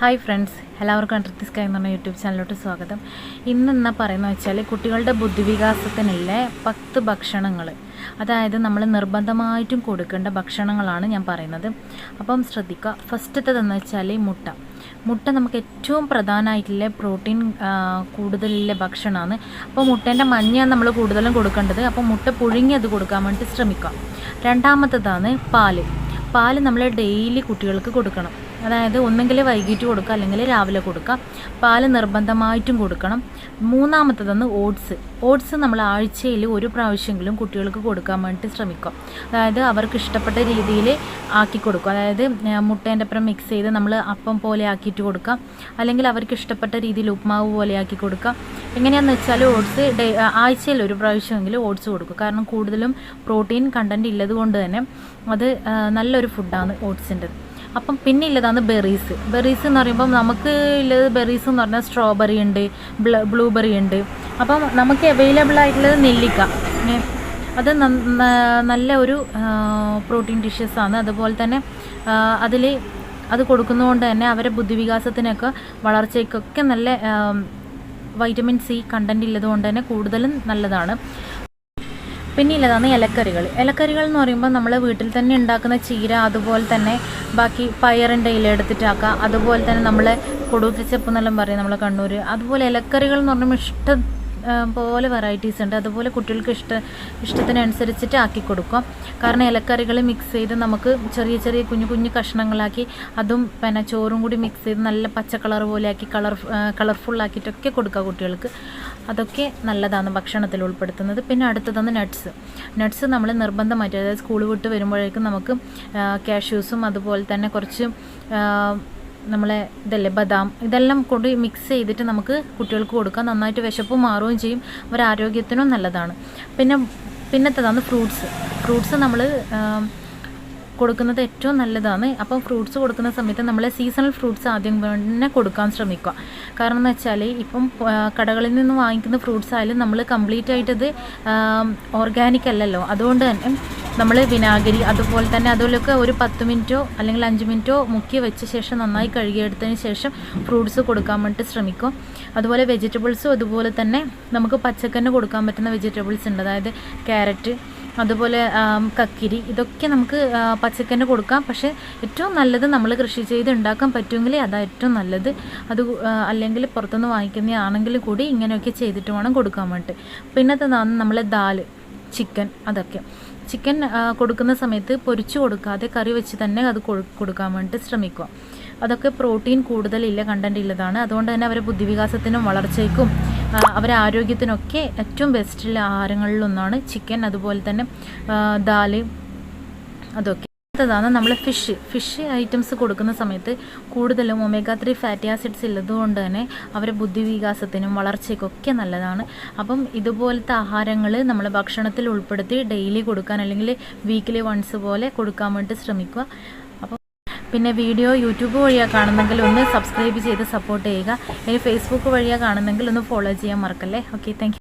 Hi friends എല്ലാവർക്കും അണ്ടർത്തി sky എന്ന് പറഞ്ഞ യൂട്യൂബ് ചാനലിലോട്ട് സ്വാഗതം. ഇന്ന് എന്നാ പറയുന്നത് വെച്ചാൽ കുട്ടികളുടെ ബുദ്ധിവികാസത്തിനുള്ള പത്ത് ഭക്ഷണങ്ങൾ അതായത് നമ്മൾ നിർബന്ധമായിട്ടും കൊടുക്കേണ്ട ഭക്ഷണങ്ങളാണ് ഞാൻ പറയുന്നത്. അപ്പം ശ്രദ്ധിക്കുക. ഫസ്റ്റത്തേതെന്ന് വെച്ചാൽ മുട്ട. മുട്ട നമുക്ക് ഏറ്റവും പ്രധാനമായിട്ടുള്ള പ്രോട്ടീൻ കൂടുതലുള്ള ഭക്ഷണമാണ്. അപ്പോൾ മുട്ടേന്റെ മഞ്ഞയാണ് നമ്മൾ കൂടുതലും കൊടുക്കേണ്ടത്. അപ്പോൾ മുട്ട പുഴുങ്ങി അത് കൊടുക്കാൻ വേണ്ടി ശ്രമിക്കുക. രണ്ടാമത്തേതാണ് പാൽ. പാൽ നമ്മൾ ഡെയിലി കുട്ടികൾക്ക് കൊടുക്കണം. അതായത് ഒന്നെങ്കിൽ വൈകിട്ട് കൊടുക്കുക അല്ലെങ്കിൽ രാവിലെ കൊടുക്കുക പാൽ നിർബന്ധമായിട്ടും കൊടുക്കണം. മൂന്നാമത്തതെന്ന് ഓട്സ്. ഓട്സ് നമ്മൾ ആഴ്ചയിൽ ഒരു പ്രാവശ്യമെങ്കിലും കുട്ടികൾക്ക് കൊടുക്കാൻ വേണ്ടിയിട്ട് ശ്രമിക്കും. അതായത് അവർക്ക് ഇഷ്ടപ്പെട്ട രീതിയിൽ ആക്കി കൊടുക്കുക അതായത് മുട്ടേന്റെ അപ്പുറം മിക്സ് ചെയ്ത് നമ്മൾ അപ്പം പോലെ ആക്കിയിട്ട് കൊടുക്കാം. അല്ലെങ്കിൽ അവർക്ക് ഇഷ്ടപ്പെട്ട രീതിയിൽ ഉപ്മാവ് പോലെ ആക്കി കൊടുക്കാം. എങ്ങനെയാണെന്ന് വെച്ചാൽ ഓട്സ് ഡേ ആഴ്ചയിൽ ഒരു പ്രാവശ്യമെങ്കിലും ഓട്സ് കൊടുക്കും. കാരണം കൂടുതലും പ്രോട്ടീൻ കണ്ടന്റ് ഇല്ലതുകൊണ്ട് കൊണ്ട് തന്നെ അത് നല്ലൊരു ഫുഡാണ് ഓട്സിന്റെ അപ്പം പിന്നെ ഉള്ളതാണ് ബെറീസ് ബെറീസ് എന്ന് പറയുമ്പോൾ നമുക്ക് ഉള്ളത് ബെറീസ് എന്ന് പറഞ്ഞാൽ സ്ട്രോബെറി ഉണ്ട് ബ്ലൂബെറി ഉണ്ട്. അപ്പം നമുക്ക് അവൈലബിൾ ആയിട്ടുള്ളത് നെല്ലിക്ക. അത് നല്ല ഒരു പ്രോട്ടീൻ ഡിഷസ് ആണ്. അതുപോലെ തന്നെ അതിൽ അത് കൊടുക്കുന്നതുകൊണ്ട് തന്നെ അവരെ ബുദ്ധിവികാസത്തിനൊക്കെ വളർച്ചയ്ക്കൊക്കെ നല്ല വൈറ്റമിൻ സി കണ്ടന്റ് ഉള്ളതുകൊണ്ട് തന്നെ കൂടുതലും നല്ലതാണ്. പിന്നെ ഇല്ലതാണ് ഇലക്കറികൾ. ഇലക്കറികൾ എന്ന് പറയുമ്പോൾ നമ്മൾ വീട്ടിൽ തന്നെ ഉണ്ടാക്കുന്ന ചീര അതുപോലെ തന്നെ ബാക്കി പയറിന്റെ ഇല എടുത്തിട്ടാക്കുക അതുപോലെ തന്നെ നമ്മൾ കൊടുത്തിച്ചപ്പ് എന്നെല്ലാം പറയും നമ്മളെ കണ്ണൂർ അതുപോലെ ഇലക്കറികൾ എന്ന് പറയുമ്പോൾ ഇഷ്ടം പോലെ വെറൈറ്റീസ് ഉണ്ട്. അതുപോലെ കുട്ടികൾക്ക് ഇഷ്ട ഇഷ്ടത്തിനനുസരിച്ചിട്ട് ആക്കി കൊടുക്കും. കാരണം ഇലക്കറികൾ മിക്സ് ചെയ്ത് നമുക്ക് ചെറിയ ചെറിയ കുഞ്ഞു കുഞ്ഞു കഷ്ണങ്ങളാക്കി അതും പിന്നെ ചോറും കൂടി മിക്സ് ചെയ്ത് നല്ല പച്ച കളർ പോലെ ആക്കി കളർ കളർഫുള്ളാക്കിയിട്ടൊക്കെ കൊടുക്കുക കുട്ടികൾക്ക്. അതൊക്കെ നല്ലതാണ് ഭക്ഷണത്തിൽ ഉൾപ്പെടുത്തുന്നത്. പിന്നെ അടുത്തതാണ് നട്ട്സ് നട്ട്സ് നമ്മൾ നിർബന്ധമായിട്ട് അതായത് സ്കൂൾ വിട്ട് വരുമ്പോഴേക്കും നമുക്ക് കാഷ്യൂസും അതുപോലെ തന്നെ കുറച്ച് നമ്മളെ ഇതല്ലേ ബദാം ഇതെല്ലാം കൊണ്ട് മിക്സ് ചെയ്തിട്ട് നമുക്ക് കുട്ടികൾക്ക് കൊടുക്കാം. നന്നായിട്ട് വിശപ്പ് മാറുകയും ചെയ്യും. അവരാരോഗ്യത്തിനും നല്ലതാണ്. പിന്നെ പിന്നത്തേതാണ് ഫ്രൂട്ട്സ് ഫ്രൂട്ട്സ് നമ്മൾ കൊടുക്കുന്നത് ഏറ്റവും നല്ലതാണ്. അപ്പം ഫ്രൂട്ട്സ് കൊടുക്കുന്ന സമയത്ത് നമ്മൾ സീസണൽ ഫ്രൂട്ട്സ് ആദ്യം തന്നെ കൊടുക്കാൻ ശ്രമിക്കുക. കാരണം എന്ന് വെച്ചാൽ ഇപ്പം കടകളിൽ നിന്ന് വാങ്ങിക്കുന്ന ഫ്രൂട്ട്സ് ആയാലും നമ്മൾ കംപ്ലീറ്റ് ആയിട്ടത് ഓർഗാനിക് അല്ലല്ലോ. അതുകൊണ്ട് തന്നെ നമ്മൾ വിനാഗിരി അതുപോലെ തന്നെ അതിലൊക്കെ ഒരു പത്ത് മിനിറ്റോ അല്ലെങ്കിൽ അഞ്ച് മിനിറ്റോ മുക്കി വെച്ച ശേഷം നന്നായി കഴുകിയെടുത്തതിന് ശേഷം ഫ്രൂട്ട്സ് കൊടുക്കാൻ വേണ്ടി ശ്രമിക്കും. അതുപോലെ വെജിറ്റബിൾസും അതുപോലെ തന്നെ നമുക്ക് പച്ചക്കറിന് കൊടുക്കാൻ പറ്റുന്ന വെജിറ്റബിൾസ് ഉണ്ട്. അതായത് ക്യാരറ്റ് അതുപോലെ കക്കിരി ഇതൊക്കെ നമുക്ക് പച്ചക്കറി കൊടുക്കാം. പക്ഷേ ഏറ്റവും നല്ലത് നമ്മൾ കൃഷി ചെയ്ത് ഉണ്ടാക്കാൻ പറ്റുമെങ്കിൽ അതാണ് ഏറ്റവും നല്ലത്. അത് അല്ലെങ്കിൽ പുറത്തുനിന്ന് വാങ്ങിക്കുന്നതാണെങ്കിൽ കൂടി ഇങ്ങനെയൊക്കെ ചെയ്തിട്ട് വേണം കൊടുക്കാൻ വേണ്ടി പിന്നത്തേതാണ് നമ്മളെ ദാൽ ചിക്കൻ അതൊക്കെ. ചിക്കൻ കൊടുക്കുന്ന സമയത്ത് പൊരിച്ചു കൊടുക്കാതെ കറി വെച്ച് തന്നെ അത് കൊടുക്കാൻ വേണ്ടി ശ്രമിക്കുക. അതൊക്കെ പ്രോട്ടീൻ കൂടുതലില്ല കണ്ടന്റ് ഇല്ലതാണ്. അതുകൊണ്ട് തന്നെ അവരെ ബുദ്ധിവികാസത്തിനും വളർച്ചയ്ക്കും അവരെ ആരോഗ്യത്തിനൊക്കെ ഏറ്റവും ബെസ്റ്റുള്ള ആഹാരങ്ങളിലൊന്നാണ് ചിക്കൻ അതുപോലെ തന്നെ ദാൽ അതൊക്കെ. അടുത്തതാണ് നമ്മൾ ഫിഷ് ഫിഷ് ഐറ്റംസ് കൊടുക്കുന്ന സമയത്ത് കൂടുതലും ഒമേഗ ത്രീ ഫാറ്റി ആസിഡ്സ് ഉള്ളതുകൊണ്ട് തന്നെ അവരെ ബുദ്ധിവികാസത്തിനും വളർച്ചയ്ക്കൊക്കെ നല്ലതാണ്. അപ്പം ഇതുപോലത്തെ ആഹാരങ്ങൾ നമ്മൾ ഭക്ഷണത്തിൽ ഉൾപ്പെടുത്തി ഡെയിലി കൊടുക്കാൻ അല്ലെങ്കിൽ വീക്കിലി വൺസ് പോലെ കൊടുക്കാൻ വേണ്ടി ശ്രമിക്കുക. പിന്നെ വീഡിയോ യൂട്യൂബ് വഴിയാണ് കാണുന്നെങ്കിൽ ഒന്ന് സബ്സ്ക്രൈബ് ചെയ്ത് സപ്പോർട്ട് ചെയ്യുക. ഇനി ഫേസ്ബുക്ക് വഴിയാണ് കാണുന്നെങ്കിൽ ഒന്ന് ഫോളോ ചെയ്യാൻ മറക്കല്ലേ? Okay thank